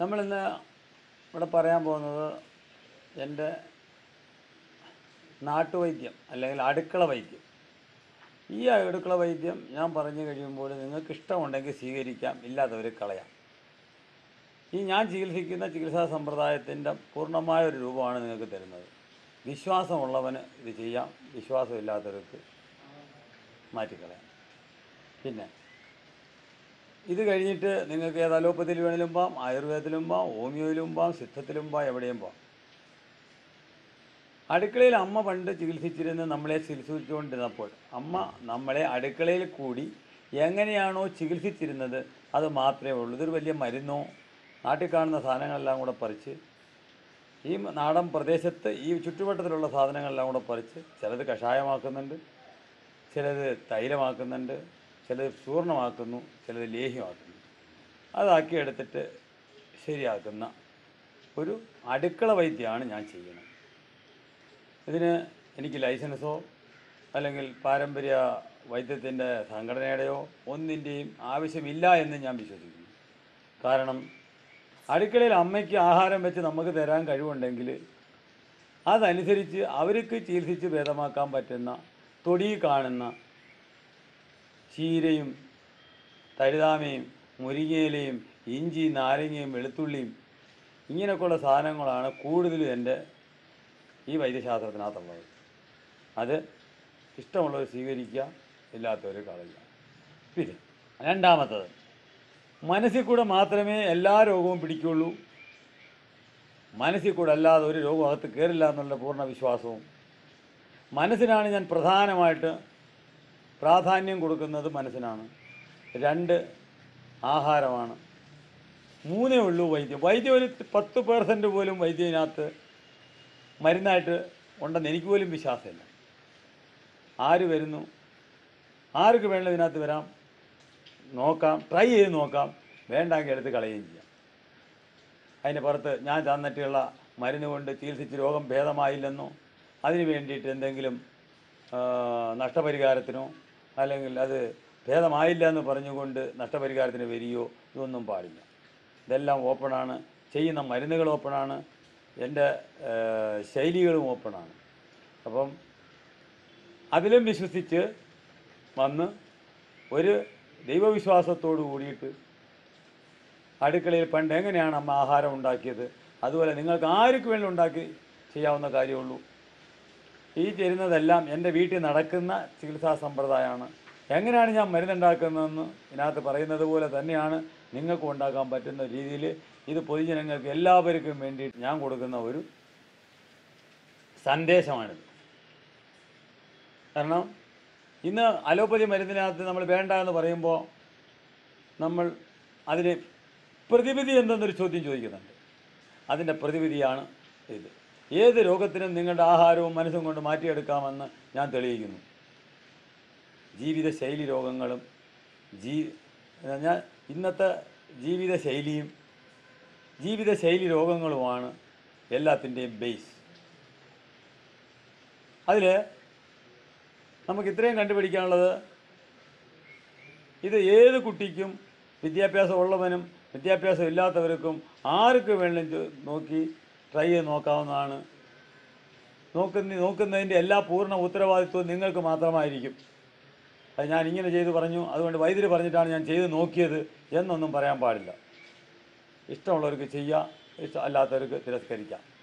നമ്മളിന്ന് ഇവിടെ പറയാൻ പോകുന്നത് എന്റെ നാട്ടുവൈദ്യം അല്ലെങ്കിൽ അടുക്കള വൈദ്യം. ഈ അടുക്കള വൈദ്യം ഞാൻ പറഞ്ഞു കഴിയുമ്പോൾ നിങ്ങൾക്ക് ഇഷ്ടമുണ്ടെങ്കിൽ സ്വീകരിക്കാം ഇല്ലാത്തവർ കളയാം. ഈ ഞാൻ ചികിത്സിക്കുന്ന ചികിത്സാ സമ്പ്രദായത്തിന്റെ പൂർണമായ ഒരു രൂപമാണ് നിങ്ങൾക്ക് തരുന്നത്. വിശ്വാസമുള്ളവന് ഇത് ചെയ്യാം വിശ്വാസമില്ലാത്തവർക്ക് മാറ്റിക്കളയാം. പിന്നെ ഇത് കഴിഞ്ഞിട്ട് നിങ്ങൾക്ക് ഏത് അലോപ്പതിയിൽ വേണേലും പോകാം ആയുർവേദത്തിലും പോകാം ഹോമിയോയിലും പോകാം സിദ്ധത്തിലും പോകാം എവിടെയും പോകാം അടുക്കളയിൽ അമ്മ പണ്ട് ചികിത്സിച്ചിരുന്ന് നമ്മളെ ചികിത്സിച്ചുകൊണ്ടിരുന്നപ്പോൾ അമ്മ നമ്മളെ അടുക്കളയിൽ കൂടി എങ്ങനെയാണോ ചികിത്സിച്ചിരുന്നത് അത് മാത്രമേ ഉള്ളൂ. ഇതൊരു വലിയ മരുന്നോ നാട്ടിൽ കാണുന്ന സാധനങ്ങളെല്ലാം കൂടെ പറിച്ച് ഈ നാടൻ പ്രദേശത്ത് ഈ ചുറ്റുവട്ടത്തിലുള്ള സാധനങ്ങളെല്ലാം കൂടെ പറിച്ച് ചിലത് കഷായമാക്കുന്നുണ്ട് ചിലത് തൈലമാക്കുന്നുണ്ട് ചിലത് പൂർണമാക്കുന്നു ചിലത് ലേഹ്യമാക്കുന്നു. അതാക്കി എടുത്തിട്ട് ശരിയാക്കുന്ന ഒരു അടുക്കള വൈദ്യമാണ് ഞാൻ ചെയ്യുന്നത്. ഇതിന് എനിക്ക് ലൈസൻസോ അല്ലെങ്കിൽ പാരമ്പര്യ വൈദ്യത്തിന്റെ സംഘടനയുടെയോ ഒന്നിന്റെയും ആവശ്യമില്ല എന്ന് ഞാൻ വിശ്വസിക്കുന്നു. കാരണം അടുക്കളയിൽ അമ്മയ്ക്ക് ആഹാരം വെച്ച് നമുക്ക് തരാൻ കഴിവുണ്ടെങ്കിൽ അതനുസരിച്ച് അവർക്ക് ചികിത്സിച്ച് ഭേദമാക്കാൻ പറ്റുന്ന തൊടി കാണുന്ന ചീരയും തഴുതാമയും മുരിങ്ങയിലയും ഇഞ്ചി നാരങ്ങയും വെളുത്തുള്ളിയും ഇങ്ങനെയൊക്കെയുള്ള സാധനങ്ങളാണ് കൂടുതലും എന്റെ ഈ വൈദ്യശാസ്ത്രത്തിനകത്തുള്ളത്. അത് ഇഷ്ടമുള്ളവർ സ്വീകരിക്കുക ഇല്ലാത്തവർ കളയുക. പിന്നെ രണ്ടാമത്തത് മനസ്സിൽ കൂടെ മാത്രമേ എല്ലാ രോഗവും പിടിക്കുള്ളൂ മനസ്സിൽ കൂടെ അല്ലാതെ ഒരു രോഗം അകത്ത് കയറില്ല എന്നുള്ള പൂർണ വിശ്വാസവും. മനസ്സിനാണ് ഞാൻ പ്രധാനമായിട്ട് പ്രാധാന്യം കൊടുക്കുന്നത് മനസ്സിനാണ്. രണ്ട് ആഹാരമാണ്. മൂന്നേ ഉള്ളൂ വൈദ്യം. വൈദ്യം ഒരു പത്ത് പേഴ്സന്റ് പോലും വൈദ്യത്തിനകത്ത് മരുന്നായിട്ട് ഉണ്ടെന്ന് എനിക്ക് പോലും വിശ്വാസമില്ല. ആര് വരുന്നു? ആർക്ക് വേണ്ട ഇതിനകത്ത് വരാം. നോക്കാം. ട്രൈ ചെയ്ത് നോക്കാം. വേണ്ടെങ്കിൽ എടുത്ത് കളയുകയും ചെയ്യാം. അതിന് പുറത്ത് ഞാൻ തന്നിട്ടുള്ള മരുന്ന് കൊണ്ട് ചികിത്സിച്ച് രോഗം ഭേദമായില്ലെന്നോ അതിന് വേണ്ടിയിട്ട് എന്തെങ്കിലും നഷ്ടപരിഹാരത്തിനോ അല്ലെങ്കിൽ അത് ഭേദമായില്ല എന്ന് പറഞ്ഞുകൊണ്ട് നഷ്ടപരിഹാരത്തിന് വരികയോ ഇതൊന്നും പാടില്ല. ഇതെല്ലാം ഓപ്പണാണ്. ചെയ്യുന്ന മരുന്നുകൾ ഓപ്പണാണ്. എന്റെ ശൈലികളും ഓപ്പണാണ്. അപ്പം അതിലും വിശ്വസിച്ച് വന്ന് ഒരു ദൈവവിശ്വാസത്തോടു കൂടിയിട്ട് അടുക്കളയിൽ പണ്ട് എങ്ങനെയാണ് അമ്മ ആഹാരം ഉണ്ടാക്കിയത്? അതുപോലെ നിങ്ങൾക്ക് ആർക്ക് വേണ്ടി ഉണ്ടാക്കി ചെയ്യാവുന്ന കാര്യമുള്ളൂ. ഈ തരുന്നതെല്ലാം എന്റെ വീട്ടിൽ നടക്കുന്ന ചികിത്സാ സമ്പ്രദായമാണ്. എങ്ങനെയാണ് ഞാൻ മരുന്നുണ്ടാക്കുന്നതെന്ന് ഇതിനകത്ത് പറയുന്നത് പോലെ തന്നെയാണ് നിങ്ങൾക്കും ഉണ്ടാക്കാൻ പറ്റുന്ന രീതിയിൽ ഇത് പൊതുജനങ്ങൾക്ക് എല്ലാവർക്കും വേണ്ടി ഞാൻ കൊടുക്കുന്ന ഒരു സന്ദേശമാണിത്. കാരണം ഇന്ന് അലോപ്പതി മരുന്നിനകത്ത് നമ്മൾ വേണ്ട എന്ന് പറയുമ്പോൾ നമ്മൾ അതിന് പ്രതിവിധി എന്തെന്നൊരു ചോദ്യം ചോദിക്കുന്നുണ്ട്. അതിന്റെ പ്രതിവിധിയാണ് ഇത്. ഏത് രോഗത്തിനും നിങ്ങളുടെ ആഹാരവും മനസ്സും കൊണ്ട് മാറ്റിയെടുക്കാമെന്ന് ഞാൻ തെളിയിക്കുന്നു. ജീവിതശൈലി രോഗങ്ങളും ജീ ഞാൻ ഇന്നത്തെ ജീവിതശൈലിയും ജീവിതശൈലി രോഗങ്ങളുമാണ് എല്ലാത്തിന്റെയും ബേസ് അതിൽ നമുക്ക് ഇത്രയും കണ്ടുപിടിക്കാനുള്ളത് ഇത് ഏത് കുട്ടിക്കും വിദ്യാഭ്യാസം ഉള്ളവനും വിദ്യാഭ്യാസം ഇല്ലാത്തവർക്കും ആർക്ക് വേണമെങ്കിലും നോക്കി ട്രൈ ചെയ്ത് നോക്കാവുന്നതാണ്. നോക്കുന്ന നോക്കുന്നതിന്റെ എല്ലാ പൂർണ ഉത്തരവാദിത്വവും നിങ്ങൾക്ക് മാത്രമായിരിക്കും. അത് ഞാൻ ഇങ്ങനെ ചെയ്ത് പറഞ്ഞു. അതുകൊണ്ട് വൈദ്യുതി പറഞ്ഞിട്ടാണ് ഞാൻ ചെയ്ത് നോക്കിയത് എന്നൊന്നും പറയാൻ പാടില്ല. ഇഷ്ടമുള്ളവർക്ക് ചെയ്യാം. ഇഷ്ടം അല്ലാത്തവർക്ക് തിരസ്കരിക്കാം.